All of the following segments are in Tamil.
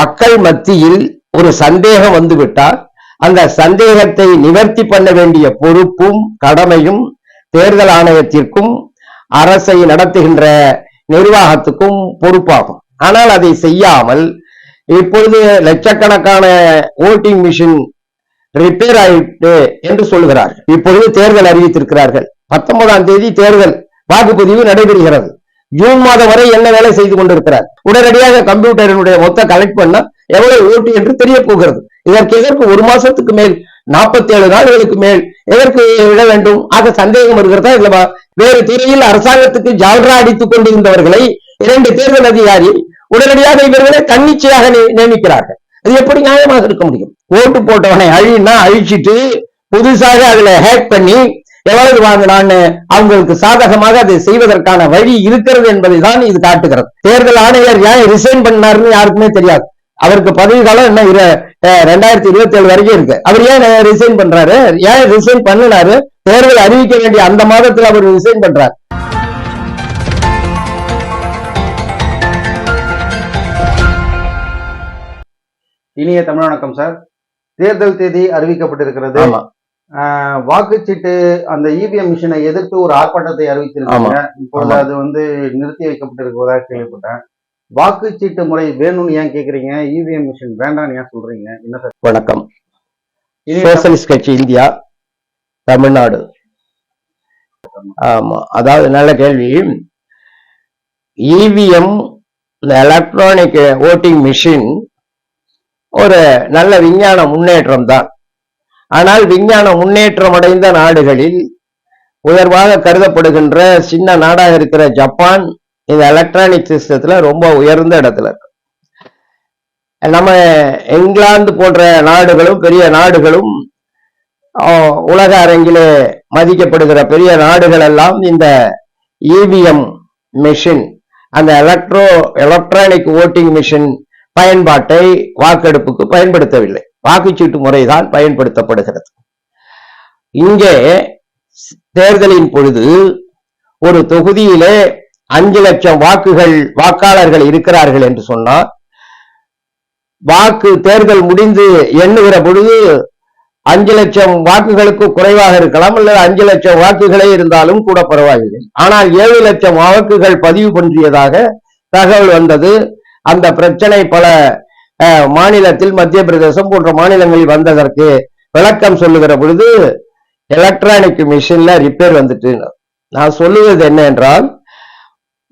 மக்கள் மத்தியில் ஒரு சந்தேகம் வந்துவிட்டால் அந்த சந்தேகத்தை நிவர்த்தி பண்ண வேண்டிய பொறுப்பும் கடமையும் தேர்தல் ஆணையத்திற்கும் அரசை நடத்துகின்ற நிர்வாகத்துக்கும் பொறுப்பாகும். ஆனால் அதை செய்யாமல் இப்பொழுது லட்சக்கணக்கான ஓட்டிங் மிஷின் ரிப்பேர் ஆயிட்டு என்று சொல்லுகிறார்கள் இப்பொழுது தேர்தல் அறிவித்திருக்கிறார்கள். பத்தொன்பதாம் தேதி தேர்தல் வாக்குப்பதிவு நடைபெறுகிறது. ஜூன் மாதம் வரை என்ன வேலை செய்து கொண்டிருக்கிறார்? உடனடியாக கம்ப்யூட்டரினுடைய மொத்த கலெக்ட் பண்ண எவ்வளவு ஓட்டு என்று தெரிய போகிறது இதற்கு எதற்கு ஒரு மாசத்துக்கு மேல் நாற்பத்தி ஏழு நாடுகளுக்கு மேல் எதற்கு விட வேண்டும்? ஆக சந்தேகம் வருகிறதா இல்லவா? வேறு துறையில் அரசாங்கத்துக்கு ஜால்ரா அடித்துக் கொண்டிருந்தவர்களை இரண்டு தேர்தல் அதிகாரி உடனடியாக இவர்களை தன்னிச்சையாக நியமிக்கிறார்கள். அது எப்படி நியாயமாக இருக்க முடியும்? ஓட்டு போட்டவனை அழின்னா அழிச்சிட்டு புதுசாக அதுல ஹேக் பண்ணி எவ்வளவு வாங்கினான்னு அவங்களுக்கு சாதகமாக அதை செய்வதற்கான வழி இருக்கிறது என்பதை தான் இது காட்டுகிறது. தேர்தல் ஆணையர் ஏன் ரிசைன் பண்ணாருன்னு யாருக்குமே தெரியாது. அவருக்கு பதவி காலம் என்ன இரு- ரெண்டாயிரத்தி இருபத்தி ஏழு வரைக்கும் இருக்கு. அவர் ஏன் ரிசைன் பண்றாரு? ஏன் ரிசைன் பண்ணினாரு? தேர்தல் அறிவிக்க வேண்டிய அந்த மாதத்தில் அவர் ரிசைன் பண்றாரு. இனிய தமிழ் வணக்கம் சார். தேர்தல் தேதி அறிவிக்கப்பட்டிருக்கிறது. வாக்குச்சீட்டு அந்த இவிஎம் மிஷினை எதிர்த்து ஒரு ஆர்ப்பாட்டத்தை அறிவித்திருக்காங்க. இப்பொழுது ஆமா. அது வந்து நிறுத்தி வைக்கப்பட்டிருக்கிறதாக கேள்விப்பட்டேன். வாக்குச்சீட்டு முறை வேணும்னு ஏன் கேக்குறீங்க? இவிஎம் மிஷின் வேண்டாம்னு ஏன் சொல்றீங்க? என்ன சார்? வணக்கம். இனிய சோசலிஸ்ட் கட்சி இந்தியா தமிழ்நாடு. ஆமா. அதாவது நல்ல கேள்வி. இவிஎம் இந்த எலக்ட்ரானிக் ஓட்டிங் மிஷின் ஒரு நல்ல விஞ்ஞான முன்னேற்றம் தான். ஆனால் விஞ்ஞான முன்னேற்றம் அடைந்த நாடுகளில் உயர்வாக கருதப்படுகின்ற சின்ன நாடாக இருக்கிற ஜப்பான் இந்த எலக்ட்ரானிக் சிஸ்டத்துல ரொம்ப உயர்ந்த இடத்துல இருக்கு. நம்ம இங்கிலாந்து போன்ற நாடுகளும் பெரிய நாடுகளும் உலக அரங்கிலே மதிக்கப்படுகிற பெரிய நாடுகள் எல்லாம் இந்த இவிஎம் மிஷின் அந்த எலக்ட்ரோ எலக்ட்ரானிக் ஓட்டிங் மிஷின் பயன்பாட்டை வாக்கெடுப்புக்கு பயன்படுத்தவில்லை. வாக்குச்சீட்டு முறைதான் பயன்படுத்தப்படுகிறது. இங்கே தேர்தலின் பொழுது ஒரு தொகுதியிலே அஞ்சு லட்சம் வாக்குகள் வாக்காளர்கள் இருக்கிறார்கள் என்று சொன்னால் வாக்கு தேர்தல் முடிந்து எண்ணுகிற பொழுது அஞ்சு லட்சம் வாக்குகளுக்கு குறைவாக இருக்கலாம் அல்லது அஞ்சு லட்சம் வாக்குகளே இருந்தாலும் கூட பரவாயில்லை. ஆனால் ஏழு லட்சம் வாக்குகள் பதிவு பற்றியதாக தகவல் வந்தது. அந்த பிரச்சனை பல மாநிலத்தில் மத்திய பிரதேசம் போன்ற மாநிலங்களில் வந்ததற்கு விளக்கம் சொல்லுகிற பொழுது எலக்ட்ரானிக் மிஷின்ல ரிப்பேர் வந்துட்டு. நான் சொல்லுவது என்ன என்றால்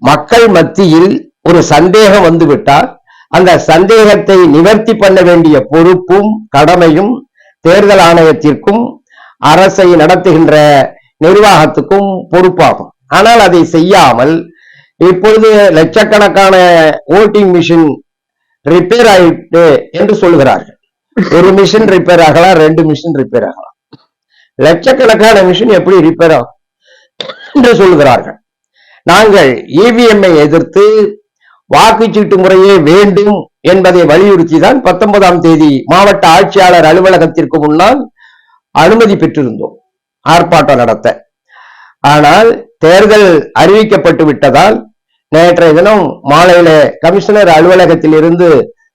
மக்கள் மத்தியில் ஒரு சந்தேகம் வந்துவிட்டால் அந்த சந்தேகத்தை நிவர்த்தி பண்ண வேண்டிய பொறுப்பும் கடமையும் தேர்தல் ஆணையத்திற்கும் அரசை நடத்துகின்ற நிர்வாகத்துக்கும் பொறுப்பாகும். ஆனால் அதை செய்யாமல் இப்பொழுது லட்சக்கணக்கான ஓட்டிங் மிஷின் ரிப்பேர் ஆயிட்டு என்று சொல்லுகிறார்கள். ஒரு மிஷின் ரிப்பேர் ஆகலாம் ரெண்டு மிஷின் ரிப்பேர் ஆகலாம். லட்சக்கணக்கான மிஷின் எப்படி ரிப்பேர் ஆகும் என்று சொல்லுகிறார்கள். நாங்கள் இவிஎம்ஐ எதிர்த்து வாக்குச்சீட்டு முறையே வேண்டும் என்பதை வலியுறுத்தி தான் பத்தொன்பதாம் தேதி மாவட்ட ஆட்சியாளர் அலுவலகத்திற்கு முன்னால் அனுமதி பெற்றிருந்தோம். ஆர்ப்பாட்டம் நடத்த. ஆனால் தேர்தல் அறிவிக்கப்பட்டு விட்டதால் நேற்றைய தினம் மாலையில கமிஷனர் அலுவலகத்தில் இருந்து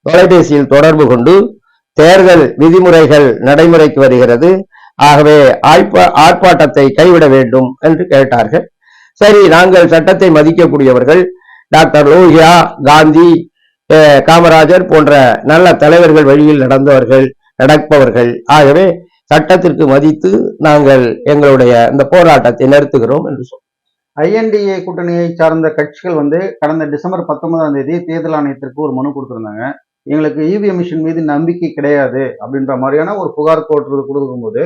தொலைபேசியில் தொடர்பு கொண்டு தேர்தல் விதிமுறைகள் நடைமுறைக்கு வருகிறது. ஆகவே ஆய்ப்பா ஆர்ப்பாட்டத்தை கைவிட வேண்டும் என்று கேட்டார்கள். சரி நாங்கள் சட்டத்தை மதிக்கக்கூடியவர்கள் டாக்டர் லோஹியா காந்தி காமராஜர் போன்ற நல்ல தலைவர்கள் வழியில் நடந்தவர்கள் நடப்பவர்கள். ஆகவே சட்டத்திற்கு மதித்து நாங்கள் எங்களுடைய இந்த போராட்டத்தை நிறுத்துகிறோம் என்று சொன்னோம் ஐஎன்டிஏ கூட்டணியை சார்ந்த கட்சிகள் வந்து கடந்த டிசம்பர் பத்தொன்பதாம் தேதி தேர்தல் ஆணையத்திற்கு ஒரு மனு கொடுத்திருந்தாங்க. எங்களுக்கு இவிஎம் மிஷின் மீது நம்பிக்கை கிடையாது அப்படின்ற மாதிரியான ஒரு புகார் போட்டு கொடுக்கும்போது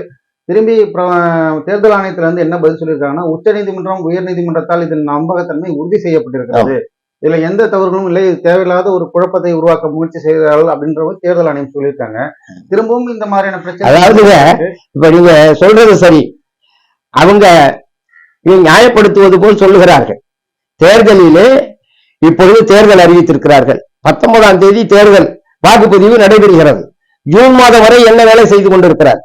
திரும்பி தேர்தல் ஆணையத்துல இருந்து என்ன பதில் சொல்லியிருக்காங்கன்னா உச்சநீதிமன்றம் உயர்நீதிமன்றத்தால் இதன் நம்பகத்தன்மை உறுதி செய்யப்பட்டிருக்கிறது. இதுல எந்த தவறுகளும் இல்லை. இது தேவையில்லாத ஒரு குழப்பத்தை உருவாக்க முயற்சி செய்கிறார்கள் அப்படின்ற ஒரு தேர்தல் ஆணையம் சொல்லியிருக்காங்க. திரும்பவும் இந்த மாதிரியான பிரச்சனை அதாவதுங்க, இப்ப நீங்க சொல்றது சரி. அவங்க இதை நியாயப்படுத்துவது போல் சொல்லுகிறார்கள். தேர்தலிலே இப்பொழுது தேர்தல் அறிவித்திருக்கிறார்கள். பத்தொன்பதாம் தேதி தேர்தல் வாக்குப்பதிவு நடைபெறுகிறது. ஜூன் மாதம் வரை என்ன வேலை செய்து கொண்டிருக்கிறார்?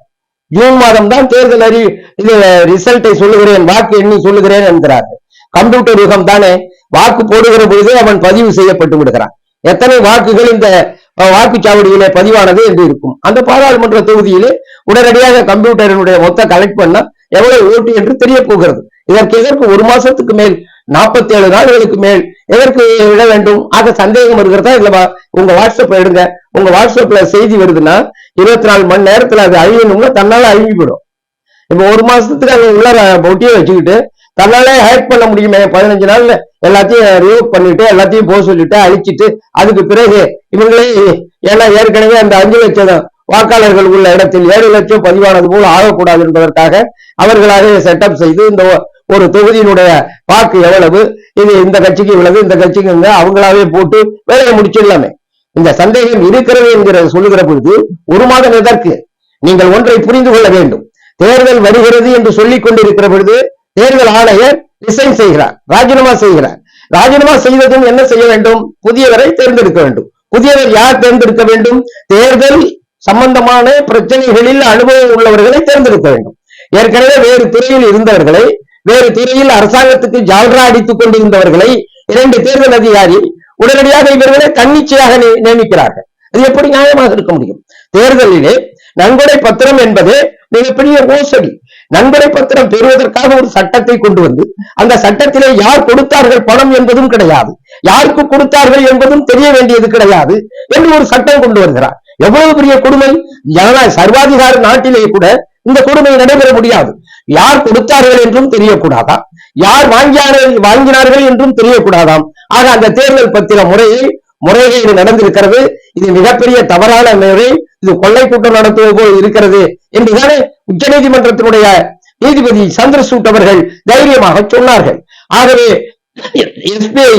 ஜூன் மாதம் தான் தேர்தல் அறி இது ரிசல்ட்டை சொல்லுகிறேன் வாக்கு எண்ணி சொல்லுகிறேன் என்கிறார்கள் கம்ப்யூட்டர் யுகம் தானே வாக்கு போடுகிற பொழுதே அவன் பதிவு செய்யப்பட்டு விடுகிறான். எத்தனை வாக்குகள் இந்த வாக்குச்சாவடியிலே பதிவானது என்று இருக்கும். அந்த பாராளுமன்ற தொகுதியிலே உடனடியாக கம்ப்யூட்டரினுடைய மொத்த கலெக்ட் பண்ணா எவ்வளவு ஓட்டு என்று தெரிய போகிறது. இதற்கு எதற்கு ஒரு மாசத்துக்கு மேல் 47 நாடுகளுக்கு மேல் எதற்கு விட வேண்டும்? ஆக சந்தேகம் இருக்கிறதா இல்ல உங்க வாட்ஸ்அப்ல எடுங்க. உங்க வாட்ஸ்அப்ல செய்தி வருதுன்னா இருபத்தி நாலு மணி நேரத்துல அது அழியணும்னா தன்னால போயிடும் இப்ப ஒரு மாசத்துக்கு அது உள்ள ஒட்டியே வச்சுக்கிட்டு தன்னாலே ஹேக் பண்ண முடியுமே? பதினஞ்சு நாள்ல எல்லாத்தையும் ரிமூவ் பண்ணிட்டு எல்லாத்தையும் போக சொல்லிட்டு அழிச்சிட்டு அதுக்கு பிறகு இவங்களே ஏன்னா ஏற்கனவே அந்த அஞ்சு லட்சம் வாக்காளர்கள் உள்ள இடத்தில் ஏழு லட்சம் பதிவானது போல் ஆகக்கூடாது என்பதற்காக அவர்களாக செட்டப் செய்து இந்த ஒரு தொகுதியினுடைய வாக்கு எவ்வளவு? இது இந்த கட்சிக்கு இவ்வளவு இந்த கட்சிக்குங்க அவங்களாவே போட்டு வேலையை முடிச்சிடலாமே. இந்த சந்தேகம் இருக்கிறது என்கிற சொல்லுகிற பொழுது ஒரு மாதம் எதற்கு? நீங்கள் ஒன்றை புரிந்து கொள்ள வேண்டும். தேர்தல் வருகிறது என்று சொல்லிக் கொண்டிருக்கிற பொழுது தேர்தல் ஆணையர் ரிசைன் செய்கிறார் ராஜினாமா செய்கிறார். ராஜினாமா செய்ததும் என்ன செய்ய வேண்டும்? புதியவரை தேர்ந்தெடுக்க வேண்டும். புதியவர் யார் தேர்ந்தெடுக்க வேண்டும்? தேர்தல் சம்பந்தமான பிரச்சனைகளில் அனுபவம் உள்ளவர்களை தேர்ந்தெடுக்க வேண்டும். ஏற்கனவே வேறு துறையில் இருந்தவர்களை வேறு துறையில் அரசாங்கத்துக்கு ஜால்ரா அடித்துக் கொண்டிருந்தவர்களை இரண்டு தேர்தல் அதிகாரி உடனடியாக இவர்களை தன்னிச்சையாக நியமிக்கிறார்கள். அது எப்படி நியாயமாக இருக்க முடியும்? தேர்தலிலே நன்கொடை பத்திரம் என்பது மிகப்பெரிய மோசடி. நன்கொடை பத்திரம் பெறுவதற்காக ஒரு சட்டத்தை கொண்டு வந்து அந்த சட்டத்திலே யார் கொடுத்தார்கள் பணம் என்பதும் கிடையாது. யாருக்கு கொடுத்தார்கள் என்பதும் தெரிய வேண்டியது கிடையாது என்று ஒரு சட்டம் கொண்டு வருகிறார். எவ்வளவு பெரிய கொடுமை? ஜனநாயக சர்வாதிகார நாட்டிலே கூட இந்த கொடுமை நடைபெற முடியாது. யார் கொடுத்தார்கள் என்றும் தெரியக்கூடாதா? யார் வாங்கியார்கள் வாங்கினார்கள் என்றும் தெரியக்கூடாதாம்? ஆக அந்த தேர்தல் பத்திர முறையை முறைகேடு நடந்திருக்கிறது. இது மிகப்பெரிய தவறான முறை. இது கொள்ளை கூட்டம் நடத்துவது போல் இருக்கிறது என்றுதானே உச்ச நீதிமன்றத்தினுடைய நீதிபதி சந்திரசூட் அவர்கள் தைரியமாக சொன்னார்கள். ஆகவே SBI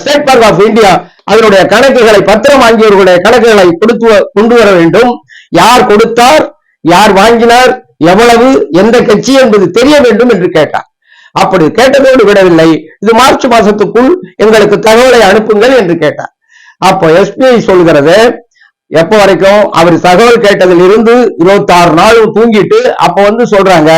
State Bank of India அதனுடைய கணக்குகளை பத்திரம் வாங்கியவர்களுடைய கணக்குகளை கொடுத்து வ- கொண்டு வர வேண்டும். யார் கொடுத்தார் யார் வாங்கினார் எவ்வளவு எந்த கட்சி என்பது தெரிய வேண்டும் என்று கேட்டார். அப்படி கேட்டதோடு விடவில்லை. இது மார்ச் மாசத்துக்குள் எங்களுக்கு தகவலை அனுப்புங்கள் என்று கேட்டார். அப்போ எஸ்பிஐ சொல்கிறது எப்ப வரைக்கும்? அவர் தகவல் கேட்டதில் இருந்து இருபத்தி ஆறு நாள் தூங்கிட்டு அப்ப வந்து சொல்றாங்க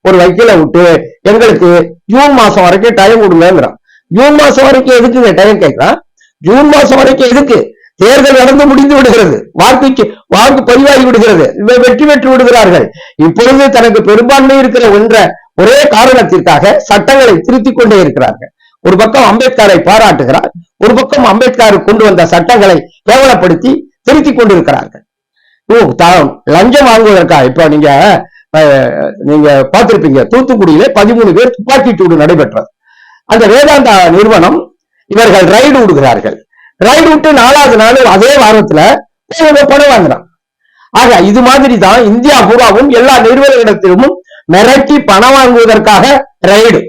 ஒரு வக்கீல விட்டு எங்களுக்கு ஜூன் மாசம் வரைக்கும் டைம் கொடுங்கிறான் ஜூன் மாசம் வரைக்கும் எதுக்குங்க டைம் கேட்கிறான் ஜூன் மாசம் வரைக்கும் இருக்கு தேர்தல் நடந்து முடிந்து விடுகிறது. வாக்குக்கு வாக்கு பதிவாகி விடுகிறது. இவை வெற்றி பெற்று விடுகிறார்கள். இப்பொழுது தனக்கு பெரும்பான்மை இருக்கிற என்ற ஒரே காரணத்திற்காக சட்டங்களை திருத்திக் கொண்டே இருக்கிறார்கள். ஒரு பக்கம் அம்பேத்கரை பாராட்டுகிறார் ஒரு பக்கம் அம்பேத்கர் கொண்டு வந்த சட்டங்களை கேவலப்படுத்தி திருத்திக் கொண்டிருக்கிறார்கள். ஓ தான் லஞ்சம் வாங்குவதற்கா? இப்ப நீங்க நீங்க பார்த்திருப்பீங்க. தூத்துக்குடியிலே பதிமூணு பேர் துப்பாக்கி சூடு நடைபெற்றது. அந்த வேதாந்தா நிறுவனம் இவர்கள் ரைடு விடுகிறார்கள் ரைடு விட்டு நாலாவது நாள் அதே வாரத்துல பணம் வாங்குறான். ஆக இது மாதிரி தான் இந்தியா பூராவும் எல்லா நிறுவனங்களிடத்திலும் மிரட்டி பணம் வாங்குவதற்காக ரைடு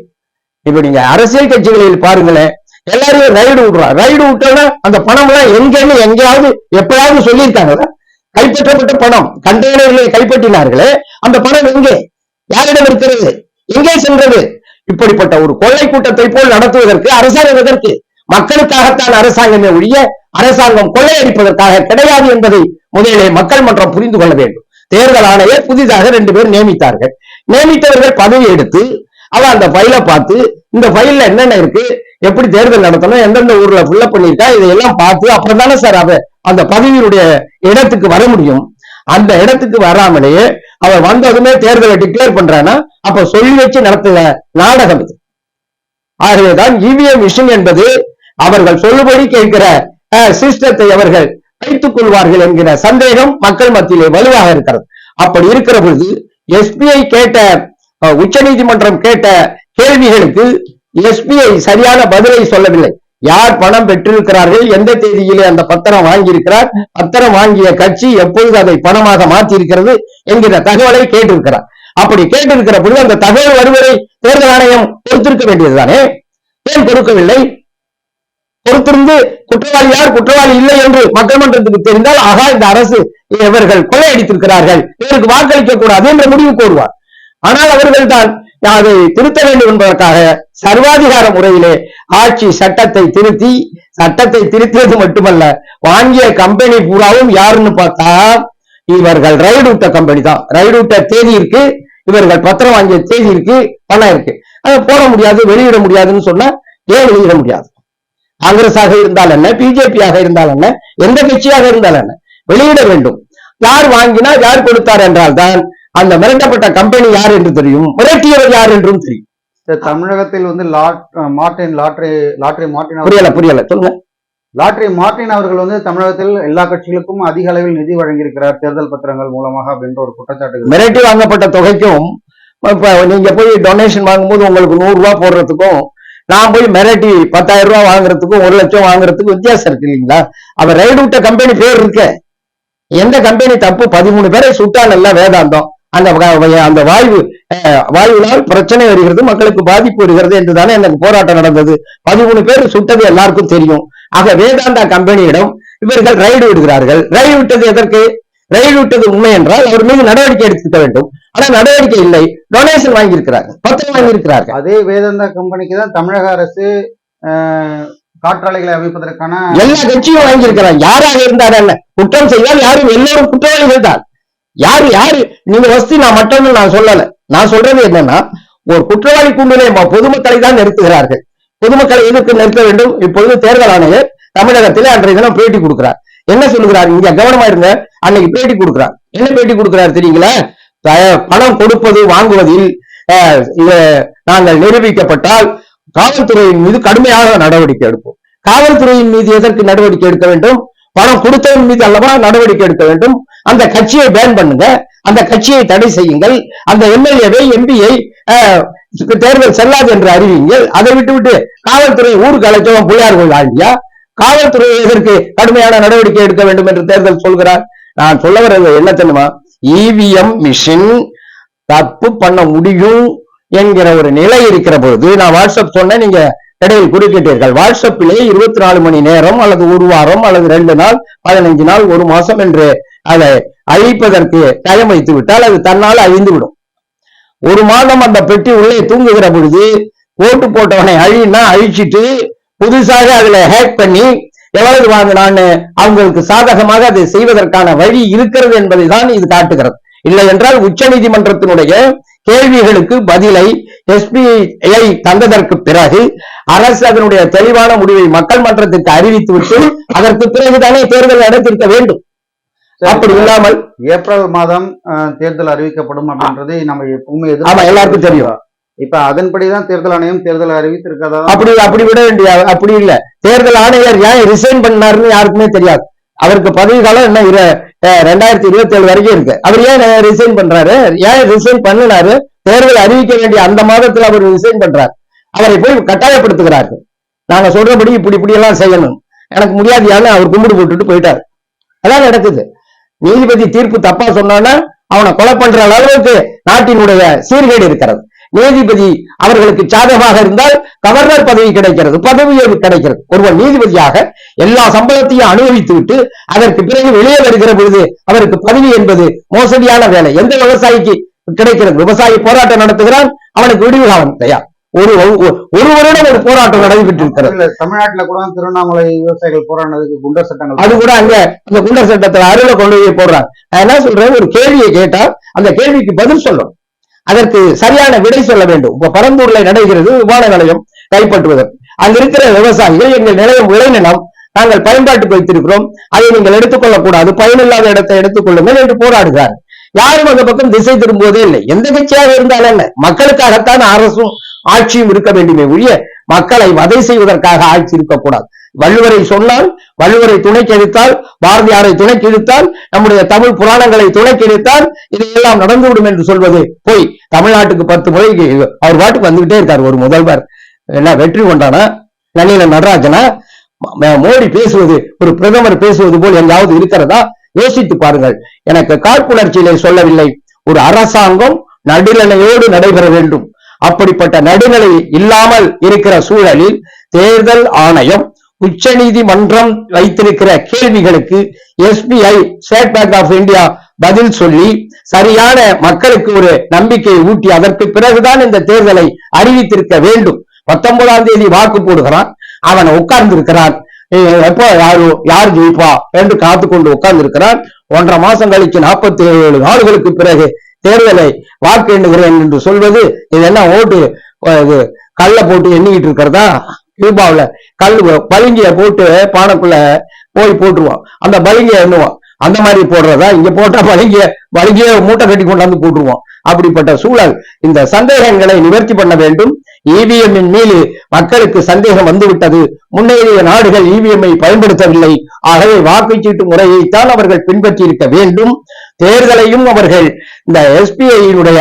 இப்ப நீங்க அரசியல் கட்சிகளில் பாருங்களேன் எல்லாரையும் ரைடு விடுறான் ரைடு விட்டோன்னா அந்த பணம் எல்லாம் எங்கன்னு எங்கேயாவது எப்பயாவது சொல்லியிருக்காங்களா? கைப்பற்றப்பட்ட பணம் கண்டெய்னர்களை கைப்பற்றினார்களே அந்த பணம் எங்கே? யாரிடம் இருக்கிறது? எங்கே சென்றது? இப்படிப்பட்ட ஒரு கொள்ளை கூட்டத்தை போல் நடத்துவதற்கு அரசாங்கம் எதற்கு மக்களுக்காகத்தான் அரசாங்கமே ஒழிய அரசாங்கம் கொள்ளையடிப்பதற்காக கிடையாது என்பதை முதலிலே மக்கள் மன்றம் புரிந்து கொள்ள வேண்டும். தேர்தல் ஆணையர் புதிதாக ரெண்டு பேர் நியமித்தார்கள். நியமித்தவர்கள் பதவி எடுத்து அவ அந்த ஃபைலை பார்த்து இந்த ஃபைல்ல என்னென்ன இருக்கு எப்படி தேர்தல் நடத்தணும் எந்தெந்த ஊர்ல ஃபில்லப் பண்ணிருக்கா இதையெல்லாம் பார்த்து அப்புறம் தானே சார் அவ அந்த பதவியுடைய இடத்துக்கு வர முடியும். அந்த இடத்துக்கு வராமலேயே அவர் வந்ததுமே தேர்தலை டிக்ளேர் பண்றான்னா அப்ப சொல்லி வச்சு நடத்துற நாடகம் இது. ஆகவேதான் இவிஎம் மிஷின் என்பது அவர்கள் சொல்லுபடி கேட்கிற சிஸ்டத்தை அவர்கள் வைத்துக் கொள்வார்கள் என்கிற சந்தேகம் மக்கள் மத்தியிலே வலுவாக இருக்கிறது. அப்படி இருக்கிற பொழுது எஸ்பிஐ கேட்ட உச்ச நீதிமன்றம் கேட்ட கேள்விகளுக்கு எஸ்பிஐ சரியான பதிலை சொல்லவில்லை. யார் பணம் பெற்றிருக்கிறார்கள் எந்த தேதியிலே அந்த பத்திரம் வாங்கியிருக்கிறார் பத்திரம் வாங்கிய கட்சி எப்பொழுது அதை பணமாக மாற்றி இருக்கிறது என்கிற தகவலை கேட்டிருக்கிறார். அப்படி கேட்டிருக்கிற பொழுது அந்த தகவல் வருவதை தேர்தல் ஆணையம் கொடுத்திருக்க வேண்டியதுதானே? ஏன் கொடுக்கவில்லை? பொறுத்திருந்து குற்றவாளி யார் குற்றவாளி இல்லை என்று மக்கள் மன்றத்துக்கு தெரிந்தால் ஆகா இந்த அரசு இவர்கள் கொள்ளையடித்திருக்கிறார்கள். இவருக்கு வாக்களிக்க கூடாது என்ற முடிவு கூறுவார் ஆனால் அவர்கள் தான் அதை திருத்த வேண்டும் என்பதற்காக சர்வாதிகார முறையிலே ஆட்சி சட்டத்தை திருத்தி சட்டத்தை திருத்தியது மட்டுமல்ல வாங்கிய கம்பெனி பூராவும் யாருன்னு பார்த்தா இவர்கள் ரயில் விட்ட கம்பெனி தான். ரயில் விட்ட தேதி இருக்கு இவர்கள் பத்திரம் வாங்கிய தேதி இருக்கு பணம் இருக்கு. அதை போட முடியாது வெளியிட முடியாதுன்னு சொன்னா ஏன் வெளியிட முடியாது? காங்கிரஸாக இருந்தால் என்ன பிஜேபியாக இருந்தால் என்ன எந்த கட்சியாக இருந்தால் என்ன வெளியிட வேண்டும். யார் வாங்கினார் யார் கொடுத்தார் என்றால் தான் அந்த மிரட்டப்பட்ட கம்பெனி யார் என்று தெரியும். மிரட்டியவர் யார் என்றும் தெரியும். தமிழகத்தில் வந்து மார்டின் லாட்ரி லாட்ரி மார்டின் புரியல புரியல சொல்லுங்க. லாட்ரி மார்டின் அவர்கள் வந்து தமிழகத்தில் எல்லா கட்சிகளுக்கும் அதிக அளவில் நிதி வழங்கியிருக்கிறார் தேர்தல் பத்திரங்கள் மூலமாக அப்படின்ற ஒரு குற்றச்சாட்டு. மிரட்டி வாங்கப்பட்ட தொகைக்கும் இப்ப நீங்க போய் டொனேஷன் வாங்கும்போது உங்களுக்கு நூறு ரூபாய் போடுறதுக்கும் நான் போய் மிரட்டி பத்தாயிரம் ரூபாய் வாங்குறதுக்கும் ஒரு லட்சம் வாங்குறதுக்கும் வித்தியாசம் இருக்கு இல்லைங்களா? அவன் ரைடு விட்ட கம்பெனி பேர் இருக்க. எந்த கம்பெனி தப்பு? பதிமூணு பேரை சுட்டானல்ல வேதாந்தம். அந்த அந்த வாய்வு அஹ், வாயுவினால் பிரச்சனை வருகிறது மக்களுக்கு பாதிப்பு வருகிறது என்றுதானே எனக்கு போராட்டம் நடந்தது. பதிமூணு பேர் சுட்டது எல்லாருக்கும் தெரியும். ஆக வேதாந்தா கம்பெனியிடம் இவர்கள் ரைடு விடுகிறார்கள். ரைடு விட்டது எதற்கு? ரைடு விட்டது உண்மை என்றால் அவர் மீது நடவடிக்கை எடுத்துக்க வேண்டும். ஆனா நடவடிக்கை இல்லை. டொனேஷன் வாங்கியிருக்கிறார்கள். பத்திரம் வாங்கியிருக்கிறார்கள். அதே வேதாந்தா கம்பெனிக்கு தான் தமிழக அரசு காற்றாலைகளை அமைப்பதற்கான எல்லா கட்சியும் வாங்கியிருக்கிறாங்க. யாராக இருந்தார் என்ன? குற்றம் செய்தால் யாரும் எல்லோரும் குற்றவாளிகள் தான் யாரு யாரு? நீங்க வசதி நான் மட்டும் நான் சொல்லல. நான் சொல்றது என்னன்னா ஒரு குற்றவாளி ம- பொதுமக்களை தான் நிறுத்துகிறார்கள். பொதுமக்களை எதிர்த்து நிறுத்த வேண்டும்? இப்பொழுது தேர்தல் ஆணையர் தமிழகத்திலே அன்றைய தினம் பேட்டி கொடுக்கிறார். என்ன சொல்லுகிறார்? இங்க கவனமா இருங்க. அன்னைக்கு பேட்டி கொடுக்கிறார். என்ன பேட்டி கொடுக்கிறார் தெரியுங்களா? பணம் கொடுப்பது வாங்குவதில் அஹ், நாங்கள் நிரூபிக்கப்பட்டால் காவல்துறையின் மீது கடுமையாக நடவடிக்கை எடுப்போம். காவல்துறையின் மீது எதற்கு நடவடிக்கை எடுக்க வேண்டும்? பணம் கொடுத்தவன் மீது அல்லவா நடவடிக்கை எடுக்க வேண்டும்? அந்த கட்சியை பேன் பண்ணுங்க. அந்த கட்சியை தடை செய்யுங்கள். அந்த எம்எல்ஏவை எம்பியை தேர்தல் செல்லாது என்று அறிவிங்கள் அதை விட்டு விட்டு காவல்துறை ஊருக்கு அழைச்சவன் பிள்ளையார் கோயில் ஆண்டியா காவல்துறை எதற்கு கடுமையான நடவடிக்கை எடுக்க வேண்டும் என்று தேர்தல் சொல்கிறார்? நான் சொல்ல வர்றது என்ன தெரியுமா? இவிஎம் மிஷின் தப்பு பண்ண முடியும் என்கிற ஒரு நிலை இருக்கிற பொழுது நான் வாட்ஸ்அப் சொன்ன நீங்க இடையில் குறிப்பிட்டீர்கள் வாட்ஸ்அப்பிலே இருபத்தி நாலு மணி நேரம் அல்லது ஒரு வாரம் அல்லது ரெண்டு நாள் பதினைஞ்சு நாள் ஒரு மாசம் என்று அதை அழிப்பதற்கு டைம் வைத்து விட்டால் அது தன்னால் அழிந்து விடும் ஒரு மாதம் அந்த பெட்டி உள்ளே தூங்குகிற பொழுது ஓட்டு போட்டவனை அழின்னா அழிச்சிட்டு புதுசாக அதுல ஹேக் பண்ணி எவ்வளவு வாங்கினான்னு அவங்களுக்கு சாதகமாக அதை செய்வதற்கான வழி இருக்கிறது என்பதை தான் இது காட்டுகிறது. இல்லை என்றால் உச்ச நீதிமன்றத்தினுடைய கேள்விகளுக்கு பதிலை எஸ்பிஐ தந்ததற்கு பிறகு அரசு அதனுடைய தெளிவான முடிவை மக்கள் மன்றத்திற்கு அறிவித்துவிட்டு அதற்கு பிறகுதானே தேர்தல் நடத்திருக்க வேண்டும். அப்படி இல்லாமல் ஏப்ரல் மாதம் தேர்தல் அறிவிக்கப்படும் அப்படின்றது நம்ம எப்பவுமே ஆமா எல்லாருக்கும் தெரியும். இப்ப அதன்படிதான் தேர்தல் ஆணையம் தேர்தல் அறிவித்திருக்கதா அப்படி அப்படி விட வேண்டிய அப்படி இல்ல. தேர்தல் ஆணையர் ஏன் ரிசைன் பண்ணாருன்னு யாருக்குமே தெரியாது. அவருக்கு பதவி காலம் என்ன இரு ரெண்டாயிரத்தி இருபத்தி ஏழு வரைக்கும் இருக்கு. அவர் ஏன் ரிசைன் பண்றாரு? ஏன் ரிசைன் பண்ணினாரு? தேர்தல் அறிவிக்க வேண்டிய அந்த மாதத்துல அவர் ரிசைன் பண்றாரு. அவரை போய் கட்டாயப்படுத்துகிறார்கள். நாங்க சொல்றபடி இப்படி இப்படி எல்லாம் செய்யணும். எனக்கு முடியாதியான்னு அவர் கும்பிடு போட்டுட்டு போயிட்டார். அதான் நடக்குது. நீதிபதி தீர்ப்பு தப்பா சொன்னான்னா அவனை கொலை பண்ற அளவுக்கு நாட்டினுடைய சீர்கேடு இருக்கிறது. நீதிபதி அவர்களுக்கு சாதகமாக இருந்தால் கவர்னர் பதவி கிடைக்கிறது பதவி கிடைக்கிறது? ஒருவன் நீதிபதியாக எல்லா சம்பளத்தையும் அனுபவித்து விட்டு அதற்கு பிறகு வெளியே வருகிற பொழுது அவருக்கு பதவி என்பது மோசடியான வேலை. எந்த விவசாயிக்கு கிடைக்கிறது? விவசாயி போராட்டம் நடத்துகிறான் அவனுக்கு விடுவு காலம் தயார் ஒரு ஒரு- வருடம் ஒரு போராட்டம் நடைபெற்று இருக்கிறது தமிழ்நாட்டுல கூட திருவண்ணாமலை விவசாயிகள் போராடினதுக்கு குண்டர் சட்டங்கள் அது கூட அங்க அந்த குண்டர் சட்டத்துல அருளை கொண்டு போய் போடுறாங்க. நான் என்ன சொல்றேன்? ஒரு கேள்வியை கேட்டா அந்த கேள்விக்கு பதில் சொல்லணும் அதற்கு சரியான விடை சொல்ல வேண்டும். இப்ப பரம்பூர்ல நடைகிறது விமான நிலையம் கைப்பற்றுவதற்கு அங்க இருக்கிற விவசாயிகள் எங்கள் நிலையம் விளைநிலம் நாங்கள் பயன்பாட்டுக்கு வைத்திருக்கிறோம். அதை நீங்கள் எடுத்துக்கொள்ளக்கூடாது. பயனில்லாத இடத்தை எடுத்துக்கொள்ளுங்கள் என்று போராடுகிறார் யாரும் அந்த பக்கம் திசை திரும்புவதே இல்லை. எந்த கட்சியாக இருந்தாலும் என்ன? மக்களுக்காகத்தான் அரசும் ஆட்சியும் இருக்க வேண்டுமே ஒழிய மக்களை வதை செய்வதற்காக ஆட்சி இருக்கக்கூடாது. வள்ளுவரை சொன்னால் வள்ளுவரை துணைக்கு எடுத்தால் பாரதியாரை துணைக்கிடுத்தால் நம்முடைய தமிழ் புராணங்களை துணைக்கு இழுத்தால் இதையெல்லாம் நடந்துவிடும் என்று சொல்வது போய். தமிழ்நாட்டுக்கு பத்து முறை அவர் பாட்டுக்கு வந்துகிட்டே இருக்கார் ஒரு முதல்வர். என்ன வெற்றி கொண்டானா? நன்னில நடராஜனா? மோடி பேசுவது ஒரு பிரதமர் பேசுவது போல் எங்காவது இருக்கிறதா? யோசித்து பாருங்கள். எனக்கு காழ்ப்புணர்ச்சியிலே சொல்லவில்லை. ஒரு அரசாங்கம் நடுநிலையோடு நடைபெற வேண்டும். அப்படிப்பட்ட நடுநிலை இல்லாமல் இருக்கிற சூழலில் தேர்தல் ஆணையம் உச்ச நீதிமன்றம் வைத்திருக்கிற கேள்விகளுக்கு SBI State Bank of India பதில் சொல்லி சரியான மக்களுக்கு ஒரு நம்பிக்கையை ஊட்டி அதற்கு பிறகுதான் இந்த தேர்தலை அறிவித்திருக்க வேண்டும். பத்தொன்பதாம் தேதி வாக்கு போடுகிறான். அவன் உட்கார்ந்து இருக்கிறான் எப்போ யாரு யார் ஜெயிப்பா என்று காத்து கொண்டு உட்கார்ந்து இருக்கிறான் ஒன்றரை மாசம் கழிச்சு நாற்பத்தி ஏழு நாடுகளுக்கு பிறகு தேர்தலை வாக்கு எண்ணுகிறேன் என்று சொல்வது இது என்ன ஓட்டு இது கல்ல போட்டு எண்ணிக்கிட்டு இருக்கிறதா? கியூபாவுல கல் பளிங்கிய போட்டு பானைக்குள்ள போய் போட்டுருவான். அந்த பளிங்கிய எண்ணுவான் அந்த மாதிரி போடுறதா? இங்க போட்டா பளிங்கிய பளிங்கிய மூட்டை கட்டி கொண்டாந்து போட்டுருவோம் அப்படிப்பட்ட சூழல். இந்த சந்தேகங்களை நிவர்த்தி பண்ண வேண்டும். இவிஎம்மின் மீது மக்களுக்கு சந்தேகம் வந்துவிட்டது. முன்னேறிய நாடுகள் இவிஎம்ஐ பயன்படுத்தவில்லை. ஆகவே வாக்குச்சீட்டு முறையைத்தான் அவர்கள் பின்பற்றி இருக்க வேண்டும். தேர்தலையும் அவர்கள் இந்த எஸ்பிஐயினுடைய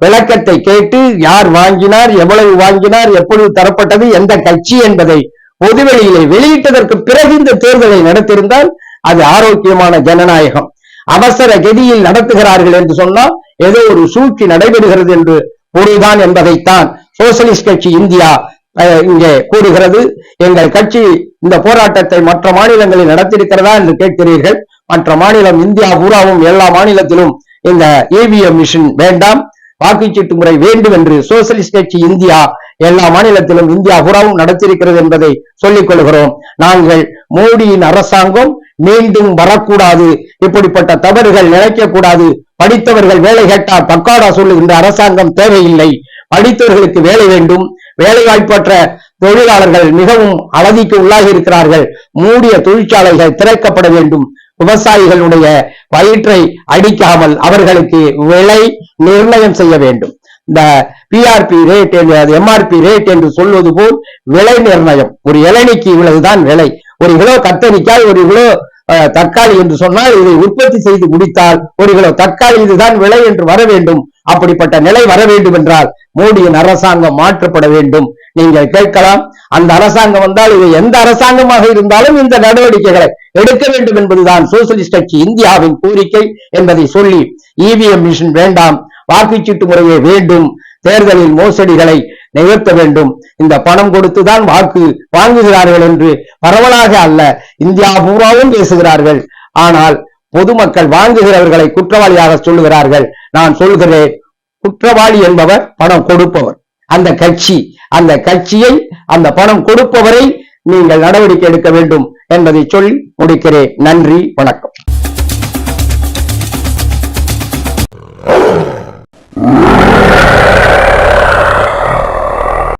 விளக்கத்தை கேட்டு யார் வாங்கினார் எவ்வளவு வாங்கினார் எப்பொழுது தரப்பட்டது எந்த கட்சி என்பதை பொதுவெளியிலே வெளியிட்டதற்கு பிறகு இந்த தேர்தலை நடத்தியிருந்தால் அது ஆரோக்கியமான ஜனநாயகம். அவசர கதியில் நடத்துகிறார்கள் என்று சொன்னால் ஏதோ ஒரு சூழ்ச்சி நடைபெறுகிறது என்று பொருள்தான் என்பதைத்தான் சோசியலிஸ்ட் கட்சி இந்தியா அஹ், இங்கே கூறுகிறது. எங்கள் கட்சி இந்த போராட்டத்தை மற்ற மாநிலங்களில் நடத்தியிருக்கிறதா என்று கேட்கிறீர்கள். மற்ற மாநிலம் இந்தியா பூராவும் எல்லா மாநிலத்திலும் இந்த ஏவிஎம் மிஷின் வேண்டாம். வாக்குச்சீட்டு முறை வேண்டும் என்று சோசியலிஸ்ட் கட்சி இந்தியா எல்லா மாநிலத்திலும் இந்தியா புறாவும் நடத்தியிருக்கிறது என்பதை சொல்லிக் கொள்கிறோம். நாங்கள் மோடியின் அரசாங்கம் மீண்டும் வரக்கூடாது. இப்படிப்பட்ட தவறுகள் நினைக்கக்கூடாது. படித்தவர்கள் வேலை கேட்டால் பக்காடா சொல்லுகின்ற அரசாங்கம் தேவையில்லை. படித்தவர்களுக்கு வேலை வேண்டும். வேலை வாய்ப்பற்ற தொழிலாளர்கள் மிகவும் அவதிக்கு உள்ளாகி இருக்கிறார்கள். மூடிய தொழிற்சாலைகள் திறக்கப்பட வேண்டும். விவசாயிகளுடைய வயிற்றை அடிக்காமல் அவர்களுக்கு விலை நிர்ணயம் செய்ய வேண்டும். இந்த பிஆர்பி ரேட் என்று எம்ஆர்பி ரேட் என்று சொல்வது போல் விலை நிர்ணயம். ஒரு இளநிக்கு இவ்வளவுதான் விலை. ஒரு கிலோ கத்தரிக்காய் ஒரு கிலோ அஹ், தக்காளி என்று சொன்னால் இதை உற்பத்தி செய்து முடித்தால் ஒரு கிலோ தக்காளி இதுதான் விலை என்று வர வேண்டும். அப்படிப்பட்ட நிலை வர வேண்டும் என்றால் மோடியின் அரசாங்கம் மாற்றப்பட வேண்டும். நீங்கள் கேட்கலாம். அந்த அரசாங்கம் வந்தால் இது எந்த அரசாங்கமாக இருந்தாலும் இந்த நடவடிக்கைகளை எடுக்க வேண்டும் என்பதுதான் சோசியலிஸ்ட் கட்சி இந்தியாவின் கோரிக்கை என்பதை சொல்லி இவிஎம் மிஷின் வேண்டாம் வாக்குச்சீட்டு முறையே வேண்டும் தேர்தலில் மோசடிகளை நிகழ்த்த வேண்டும். இந்த பணம் கொடுத்துதான் வாக்கு வாங்குகிறார்கள் என்று பரவலாக அல்ல இந்தியா பூராவும் பேசுகிறார்கள். ஆனால் பொதுமக்கள் வாங்குகிறவர்களை குற்றவாளியாக சொல்லுகிறார்கள். நான் சொல்கிறேன் குற்றவாளி என்பவர் பணம் கொடுப்பவர். அந்த கட்சி அந்த கட்சியை அந்த பணம் கொடுப்பவரை நீங்கள் நடவடிக்கை எடுக்க வேண்டும் என்பதை சொல்லி முடிக்கிறேன். நன்றி வணக்கம்.